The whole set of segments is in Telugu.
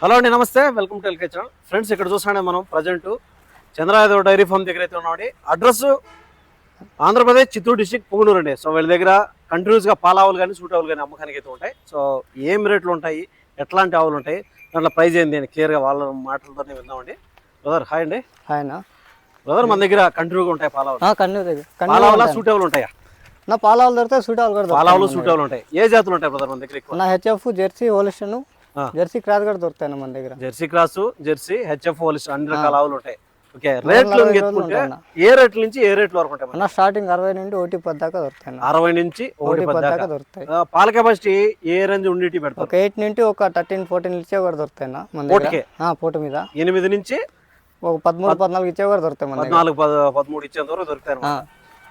హలో అండి నమస్తే. Welcome to LK channel. Friends ఇక్కడ చూస్తున్నాం మనం ప్రజెంట్ చంద్రయాదవ్ డైరీ ఫామ్ దగ్గర అయితే ఉన్నామండి. అడ్రస్ ఆంధ్రప్రదేశ్ చిత్తూరు డిస్టిక్ పుంగనూరు అండి. సో వీళ్ళ దగ్గర కంటిన్యూస్గా పాలావులు కానీ సూటావులు కానీ అమ్మకానికి అయితే ఉంటాయి. సో ఏం రేట్లు ఉంటాయి? ఎట్లాంటి ఆవులు ఉంటాయి? దాంట్లో ప్రైస్ ఏంది? అని క్లియర్గా వాళ్ళ మాటలతోనే విందామండి. బ్రదర్ హాయ్ అండి. ఆయన బ్రదర్ మన దగ్గర కంటిన్యూగా ఉంటాయి పాలావులు దగ్గర కన్ను పాలావుల సూటావులు ఉంటాయా. నా పాలాలు దొరికితే సూటాలు కూడా దొరుకుతాయి పాలావులు సూటావులు ఉంటాయి. ఏ జాతులు ఉంటాయి బ్రదర్ మన దగ్గర నా HF Jersey Holstein. Jersey cross కూడా దొరుకుతాయి మన దగ్గర. జెర్సీ క్రాసు జెర్సీ హెచ్ఎఫ్ పోలీస్ అన్ని రకాల ఆవులు ఉంటాయి. ఓకే రేట్లు ఎత్తుకుంటే. ఏ రేట్ల నుంచి ఏ రేట్ల వరకు ఉంటాయి మనకి? నా స్టార్టింగ్ అరవై నుండి ఒకటి పది దాకా దొరుకుతాయి అన్న. అరవై నుంచి ఒకటి పది దాకా. దొరుకుతాయి. పాల కెపాసిటీ ఏ రేంజ్ ఉండి పెడతారు? ఒక ఎయిట్ నుండి ఒక థర్టీన్ ఫోర్టీన్ ఇచ్చే కూడా దొరుకుతాయి అన్న మన? దగ్గర. పూట మీద. ఎనిమిది నుంచి ఒక పదమూడు పద్నాలుగు ఇచ్చే కూడా దొరుకుతాయి పద్నాలుగు పద పదమూడు ఇచ్చేంత వరకు దొరుకుతాయి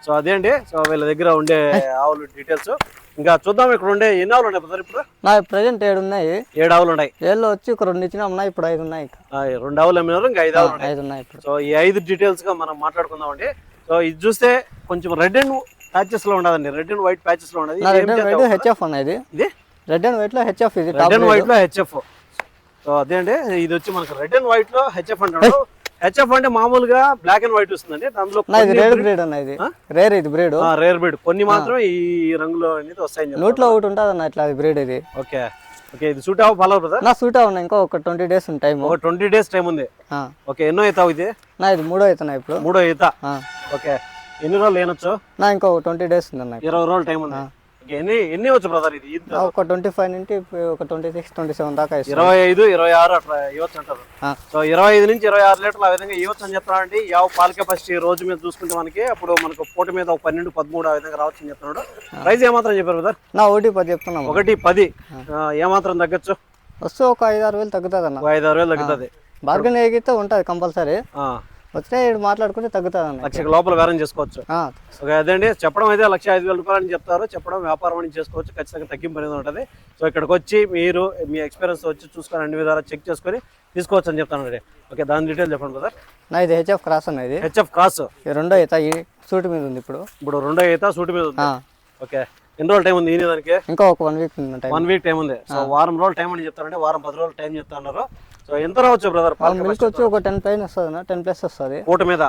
సో అదేంటి? సో వీళ్ళ దగ్గర ఉండే ఆవులు డీటెయిల్స్ ఇంకా చూద్దాం ఇక్కడ ఉండే ఎన్ని ఆవులు ఉన్నాయి బ్రదర్ ఇప్పుడు? నా ప్రజెంట్ ఏడు ఉన్నాయి. ఏడు ఆవులు ఉన్నాయి. ఏళ్ళు వచ్చి ఒక రెండు ఇచ్చినా ఉన్నాయి ఇప్పుడు ఐదు ఉన్నాయి రెండు ఆవులు అమ్మినారు ఇంకా ఐదు ఆవులు ఐదు ఉన్నాయి ఇప్పుడు. సో ఈ ఐదు డీటెయిల్స్గా మనం మాట్లాడుకుందామండి సో ఇది చూస్తే కొంచెం రెడ్ అండ్ ప్యాచెస్లో ఉండదండి. రెడ్ అండ్ వైట్ ప్యాచెస్లో ఉండదు. Red and? వైట్ హెచ్ఎఫ్ ఉన్నాయి ఇది. రెడ్ అండ్ వైట్లో హెచ్ఎఫ్ ఇది రెడ్ అండ్ వైట్లో హెచ్ఎఫ్ సో అదే అండి ఇది వచ్చి మనకు రెడ్ అండ్ వైట్లో హెచ్ఎఫ్ అంటాడు హెచ్ఎఫ్ అంటే మామూలుగా బ్లాక్ అండ్ వైట్ వస్తుందండి. దాంట్లో ఇది రేర్ బ్రీడ్ అన్న ఇది. రేర్ ఇది బ్రీడ్ రేర్ బీడ్ కొన్ని మాత్రం ఈ రంగులో అనేది వస్తాయని చెప్పి నోట్లో ఒకటి ఉంటుంది అన్న ఇట్లా అది బ్రీడ్ ఇది. ఓకే. ఓకే ఇది సూట్ అవ్వ ఫాలో బ్రదర్ నా సూట్ ఉన్నాయి ఇంకా ఒక ట్వంటీ డేస్ ఉంది టైం ఒక ట్వంటీ డేస్ టైం ఉంది. ఓకే ఎన్నో అవుతావు ఇది? నా ఇది మూడో అవుతున్నాయి ఇప్పుడు. మూడో ఆ. ఓకే. ఎన్ని రోజులు ఏనొచ్చు నా ఇంకా ట్వంటీ డేస్ ఉంది అన్న ఇరవై రోజులు టైం ఉంది. ఎన్ని ఎన్ని వచ్చు బ్రదర్ ఇది? ఒక ట్వంటీ ఫైవ్ నుండి ఒక ట్వంటీ సిక్స్ ట్వంటీ సెవెన్ దాకా ఇరవై ఐదు ఇరవై ఆరు అట్లా ఇవ్వచ్చు అంటారు. సో ఇరవై ఐదు నుంచి ఇరవై ఆరు లీటర్లు ఆ విధంగా ఇవ్వచ్చు అని చెప్తున్నారండి యావ పాల కెపాసిటీ రోజు మీద చూసుకుంటే మనకి అప్పుడు మనకు పూట మీద ఒక పన్నెండు పదమూడు ఆ విధంగా రావచ్చు అని చెప్తున్నాడు. ప్రైస్ ఏమాత్రం చెప్పారు బ్రదర్ నా ఒకటి పది చెప్తున్నాము ఒకటి పది. ఏమాత్రం తగ్గచ్చు? వస్తే ఒక ఐదు ఆరు వేలు తగ్గుతుంది అన్న ఐదు ఆరు వేలు తగ్గుతుంది. బార్గెన్ ఎగితే ఉంటుంది కంపల్సరీ. వస్తే ఈడు మాట్లాడుకుంటే తగ్గుతుంది అన్న లక్షకి లోపల బేరం చేసుకోవచ్చు. అదేండి చెప్పడం అయితే లక్ష ఐదు వేల రూపాయలు అని చెప్తారు. చెప్పడం వ్యాపారం అని చేసుకోవచ్చు ఖచ్చితంగా తగ్గింపు అనేది ఉంటుంది. సో ఇక్కడికి వచ్చి మీరు మీ ఎక్స్పీరియన్స్ వచ్చి చూసుకొని అన్ని విధాలు చెక్ చేసుకొని తీసుకోవచ్చు అని చెప్తానండి ఓకే దాని డీటెయిల్ చెప్పండి బ్రదర్ నా ఇది హెచ్ఎఫ్ క్రాస్ అన్న ఇది. HF cross. రెండో ఈత ఈ సూట్ మీద ఉంది ఇప్పుడు. ఇప్పుడు రెండో ఈత సూటి మీద ఉంది. ఓకే ఎన్ని రోజులు టైం ఉంది ఈయన దానికి? ఇంకా ఒక one week one week time ఉంది. సో వారం రోజులు టైం అని చెప్తారంటే వారం పది రోజులు టైం చెప్తా అన్నారు. సో ఎంత రావచ్చు బ్రదర్ వాళ్ళ మిల్క్ వచ్చి ఒక టెన్ పైన వస్తుంది టెన్ ప్లస్ వస్తుంది. పూట మీద?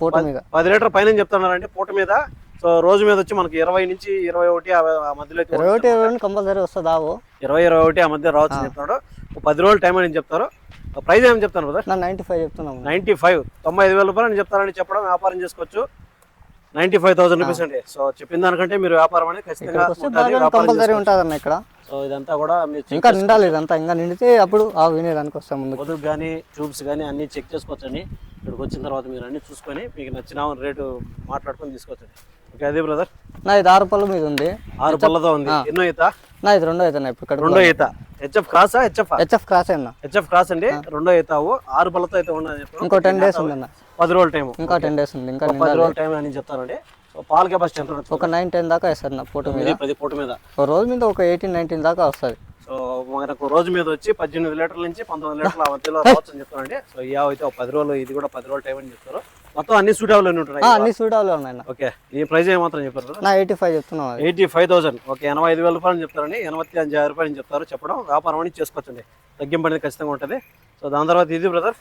పూట మీద. పది లీటర్ పైన చెప్తున్నారంటే పూట మీద? సో రోజు మీద వచ్చి మనకి ఇరవై నుంచి ఇరవై ఒకటి ఆ మధ్యలో ఇరవై ఒకటి ఇరవై రెండు కంపల్సరీ వస్తుంది ఆవు. ఇరవై ఇరవై ఒకటి ఆ మధ్య రావచ్చు చెప్తున్నాడు. ఒక పది రోజులు టైం అని చెప్తారు. ప్రైస్ ఏమని చెప్తాను బ్రదర్ నా నైంటీ ఫైవ్ చెప్తున్నాము నైంటీ ఫైవ్ తొంభై ఐదు వేల రూపాయలు అని చెప్తారని చెప్పడం వ్యాపారం చేసుకోవచ్చు. నైంటీ ఫైవ్ థౌసండ్ రూపీస్ అండి. సో చెప్పిన దానికంటే మీరు వ్యాపారం అనేది ఖచ్చితంగా కంపల్సరీ. ఉంటుంది అన్న ఇక్కడ. సో ఇదంతా కూడా మీరు ఇంకా నిండాలి ఇదంతా ఇంకా నిండితే అప్పుడు ఆవు వినేదానికి వస్తాం ముందు పొదుగు కానీ ట్యూబ్స్ కానీ అన్ని చెక్ చేసుకోవచ్చండి. ఇక్కడికి వచ్చిన తర్వాత మీరు అన్ని చూసుకొని మీకు నచ్చిన రేటు మాట్లాడుకొని తీసుకోవచ్చండి ఓకే అదే బ్రదర్? నా ఇది ఆరు పళ్ళు మీద ఉంది. ఆరు పళ్ళతో ఉంది. ఎన్నో ఈత? నా ఇది రెండో ఇప్పుడు ఇక్కడ రెండో ఈత. హెచ్ఎఫ్ క్రాసా హెచ్ఎఫ్? హెచ్ఎఫ్ క్రాస్ అన్న. హెచ్ఎఫ్ క్రాస్ అండి. రెండో ఈతావు ఆరు పళ్ళతో అయితే ఉన్నది. ఇంకో టెన్ డేస్ ఉంది అన్న పది రోజుల టైం ఇంకా టెన్ డేస్ ఉంది. ఇంకా పది రోజుల టైం అని చెప్తానండి. పాల కెపాసిటీ ఎంత? ఒక నైన్ టెన్ దాకా వేస్తారు నా పూట మీద. పది పూట మీద. ఒక రోజు మీద ఒక ఎయిటీన్ నైన్టీన్ దాకా వస్తుంది. సో మనకు రోజు మీద వచ్చి పద్దెనిమిది లీటర్ల నుంచి పంతొమ్మిది లీటర్ల మధ్యలో రావచ్చు అని చెప్తానండి సో ఆవు అయితే ఒక పది రోజులు ఇది కూడా పది రోజులు టైం అని చెప్తారు. మొత్తం అన్ని సూటబుల్ ఉంటున్నాయి అన్ని సూటాలు ఉన్నాయి అన్న. ఓకే. ఈ ప్రైస్ ఏమాత్రం చెప్పారు నా ఎయిటీ ఫైవ్ చెప్తున్నాం అది. Eighty five thousand. ఓకే ఎనభై ఐదు వేల రూపాయలు చెప్తారండి. ఎనభై అஞ்சు వేల రూపాయలు చెప్తారు. చెప్పడం వ్యాపారం అని చేసుకోవచ్చండి. తగ్గింపు అనేది ఖచ్చితంగా ఉంటుంది. సో దాని తర్వాత ఇది బ్రదర్?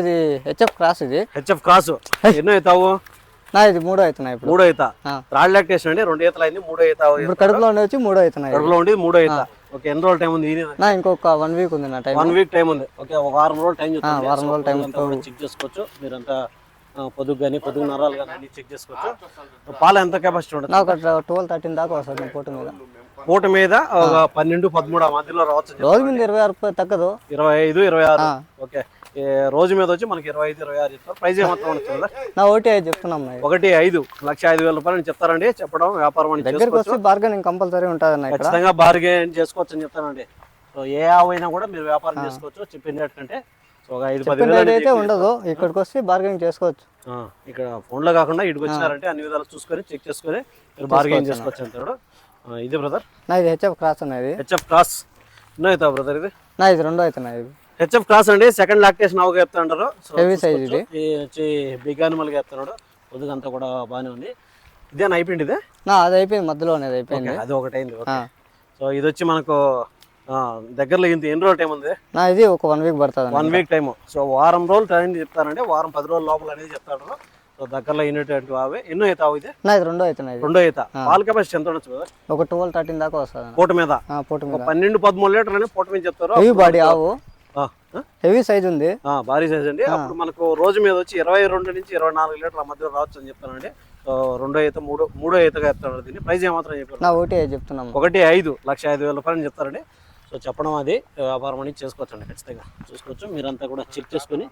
ఇది హెచ్ఎఫ్ క్రాస్ ఇది. HF cross. ఎన్నో అవుతావు ఇది మూడో అవుతున్నాయి ఇప్పుడు. మూడో ఈత. ఆ. థర్డ్ లాక్టేషన్ అండి రెండు ఈతలు అయింది మూడో ఈత ఇప్పుడు కడుపులో ఉండి వచ్చి మూడో అవుతున్నాయి కడుపులో ఉండి మూడో ఈత. ఓకే ఎన్ని రోజులు టైం ఉంది నా ఇంకొక వన్ వీక్ ఉంది నా టైం వన్ వీక్ టైం ఉంది. ఓకే ఒక వారం రోజులు టైం చెప్తాను వారం రోజులు time చెక్ చేసుకోవచ్చు. మీరంతా పొదుగు కానీ పొదుగు నరాలు కానీ అన్ని చెక్ చేసుకోవచ్చు. పాలు ఎంత కెపాసిటీ ఉంటుంది? నా ఒక ట్వెల్వ్ థర్టీన్ దాకా వస్తుంది పూట మీద. పూట మీద ఒక పన్నెండు పదమూడు మధ్యలో రావచ్చు రోజు మీద ఇరవై ఆరు తగ్గదు. ఇరవై ఐదు ఇరవై ఆరు. ఓకే. రోజు మీద వచ్చి మనకి ఇరవై ఐదు ఇరవై ఆరు చెప్తారు. ప్రైస్ ఏమాత్రం ఉంటుంది నా ఒకటి ఐదు చెప్తున్నాం. ఒకటి ఐదు లక్ష ఐదు వేల రూపాయలు అని చెప్తారండి. చెప్పడం వ్యాపారం అని దగ్గరికి వస్తే బార్గెనింగ్ కంపల్సరీ ఉంటుంది ఖచ్చితంగా బార్గెన్ చేసుకోవచ్చు అని చెప్తానండి. సో ఏ ఆవు అయినా కూడా మీరు వ్యాపారం చేసుకోవచ్చు చెప్పిన రేట్ కంటే. సో ఒక ఐదు పది అయితే ఉండదు. ఇక్కడికి వస్తే బార్గెనింగ్ చేసుకోవచ్చు. ఇక్కడ ఫోన్లో కాకుండా ఇటుకు వచ్చినారంటే అన్ని విధాలు చూసుకొని చెక్ చేసుకొని మీరు బార్గెన్ చేసుకోవచ్చు అంటాడు ఆ, ఇది బ్రదర్ నా ఇది హెచ్ఎఫ్ క్రాస్ అనేది హెచ్ఎఫ్ క్రాస్ ఎన్నో అవుతావు బ్రదర్ ఇది? నా ఇది రెండో అవుతున్నాయి. ఇది హెచ్ఎఫ్ క్రాస్ అండి. సెకండ్ లాక్టేషన్ అవగా చెప్తాంటారు హెవీ సైజ్ ఇది. వచ్చి బిగ్ అనిమల్గా చెప్తున్నాడు పొద్దుగంతా కూడా బాగానే ఉంది. ఇదేనా అయిపోయింది ఇదే? నా అది అయిపోయింది. మధ్యలో అనేది అయిపోయింది. అది ఒకటి అయింది. సో ఇది వచ్చి మనకు దగ్గరలో ఇంత ఎన్ని రోజులు టైం ఉంది? నా ఇది ఒక వన్ వీక్ పడుతుంది వన్ వీక్ టైం సో వారం రోజులు టైం చెప్తారంటే వారం పది రోజుల లోపల అనేది చెప్తాడు. సో దగ్గరలో ఇన్నటువంటి అవి. ఎన్నో అవుతా ఇది? నా ఇది రెండో అవుతున్నాయి ఇది. రెండో ఈత. పాల కెపాసిటీ ఎంత ఉండొచ్చు ఒక ట్వెల్వ్ థర్టీన్ దాకా వస్తుంది. పూట మీద? పూట మీద. పన్నెండు పదమూడు లీటర్లు అని పూట మీద చెప్తారు. బాడీ ఆవు? హెవీ సైజ్ ఉంది. ఆ, భారీ సైజ్ అండి. అప్పుడు మనకు రోజు మీద వచ్చి ఇరవై రెండు నుంచి ఇరవై నాలుగు లీటర్ల మధ్య రావచ్చు అని చెప్తానండి రెండో ఈత మూడో మూడో ఈతగా చెప్తాను దీన్ని. ప్రైస్ ఏమాత్రం చెప్పారు? ఒకటి చెప్తున్నాము ఒకటి ఐదు లక్ష ఐదు వేల రూపాయలు చెప్తారండి. సో చెప్పడం అది వ్యాపారం అనేది చేసుకోవచ్చండి. ఖచ్చితంగా చూసుకోవచ్చు. మీరంతా కూడా చెక్ చేసుకొని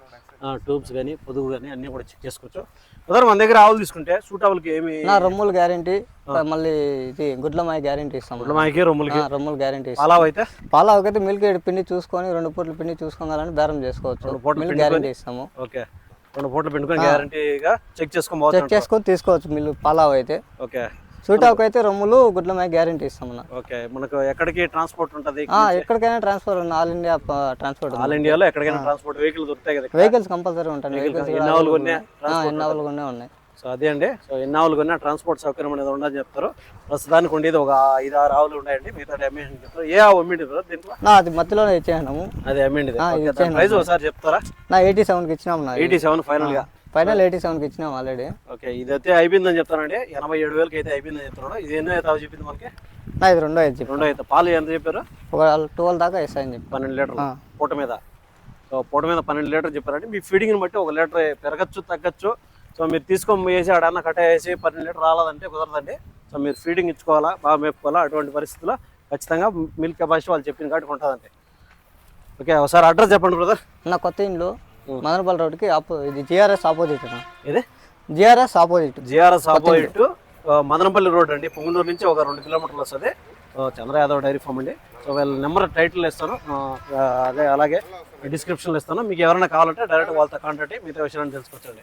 ట్యూబ్స్ కానీ పొదుగు కానీ అన్నీ కూడా చెక్ చేసుకోవచ్చు. ఉదాహరణ మన దగ్గర ఆవులు తీసుకుంటే సూటావులకి ఏమి రొమ్ములు గ్యారంటీ మళ్ళీ ఇది గుడ్లమాయ గ్యారంటీ ఇస్తాము మాయకి రొమ్ములకి? రొమ్ములు గ్యారంటీ ఇస్తాం. పాలావు అయితే? పాల ఒకటి మిల్క్ పిండి చూసుకొని రెండు పూటలు పిండి చూసుకోవాలని బేరం చేసుకోవచ్చు. రెండు పూటలు మిల్క్ పిండుకొని- గ్యారంటీ ఇస్తాము. ఓకే. రెండు పూటలు పెట్టుకొని గ్యారంటీగా చెక్ చేసుకొని పోవచ్చు చెక్ చేసుకొని తీసుకోవచ్చు మిల్లు పాలావ్ అయితే. ఓకే. సూటాకు అయితే రొమ్ములు గుడ్లమాయ గ్యారంటీ ఇస్తాం ఓకే మనకు ఎక్కడికి ట్రాన్స్పోర్ట్ ఉంటుంది? ఎక్కడికైనా ట్రాన్స్ఫర్ ఉంది ఆల్ ఇండియా ట్రాన్స్పోర్ట్ ఆల్ ఇండియాలో ఎక్కడికైనా ట్రాన్స్పోర్ట్ వెహికల్ దొరుకుతాయి కదా. వెహికల్స్ కంపల్సరీ ఉంటాయి. వెహికల్స్ ఎన్ని ఆవులు కొన్నా ఎన్ని ఆవులు కొనే ఉన్నాయి. సో అదే అండి. సో ఎన్ని ఆవులు కొన్నా ట్రాన్స్పోర్ట్ సౌకర్యం అనేది ఉండదని చెప్తారు. ప్రస్తుతానికి ఉండేది ఒక ఐదు ఆరు ఆవులు ఉన్నాయండి. మిగతా అమ్మేసి చెప్తారు. ఏ ఆవు అమ్మిండి దీంట్లో? అది మధ్యలోనే ఇచ్చేసినాము అది అమ్మిండి ఇచ్చేయండి. ప్రైస్ ఒకసారి చెప్తారా? నా ఎయిటీ సెవెన్కి ఇచ్చినాము నా ఎయిటీ సెవెన్ ఫైనల్గా. ఫైనల్ ఎయిటీ సెవెన్కి ఇచ్చినాము ఆల్రెడీ ఓకే ఇది అయితే అయిపోయిందని చెప్తానండి. ఎనభై ఏడు వేలకి అయితే అయిపోయిందని చెప్తున్నాడు ఇది ఎన్నో అయితే చెప్పింది మనకి? నా ఇది రెండో అయితే రెండో అయితే. పాలు ఎంత చెప్పారు? ఒక ట్వెల్వ్ దాకా ఇస్తాయని చెప్పి పన్నెండు లీటర్లు. ఆ. పూట మీద. సో పూట మీద పన్నెండు లీటర్ చెప్పారంటే మీ ఫీడింగ్ని బట్టి ఒక లీటర్ పెరగచ్చు తగ్గచ్చు. సో మీరు తీసుకొని పోయేసి ఆడన్న కట్ట వేసి పన్నెండు లీటర్ రాలేదంటే కుదరదండి. సో మీరు ఫీడింగ్ ఇచ్చుకోవాలా బాగా మేపుకోవాలా అటువంటి పరిస్థితుల్లో ఖచ్చితంగా మిల్క్ కెపాసిటీ వాళ్ళు చెప్పిన కాటికి ఉంటుందండి. ఓకే ఒకసారి అడ్రస్ చెప్పండి బ్రదర్. నా కొత్త ఇంట్లో మదనపల్లి రోడ్కి ఆపో ఇది జిఆర్ఎస్ ఆపోజిట్ ఇది GRS opposite GRS opposite Madanapalle road అండి. పొంగనూరు నుంచి ఒక రెండు కిలోమీటర్లు వస్తుంది. చంద్ర యాదవ్ డైరీ ఫామ్ అండి. సో వీళ్ళ నెంబర్ టైటిల్ ఇస్తాను. అదే అలాగే డిస్క్రిప్షన్లో ఇస్తాను. మీకు ఎవరైనా కావాలంటే డైరెక్ట్ వాళ్ళతో కాంటాక్ట్ అయ్యి మిగతా విషయాన్ని తెలుసుకోవచ్చండి.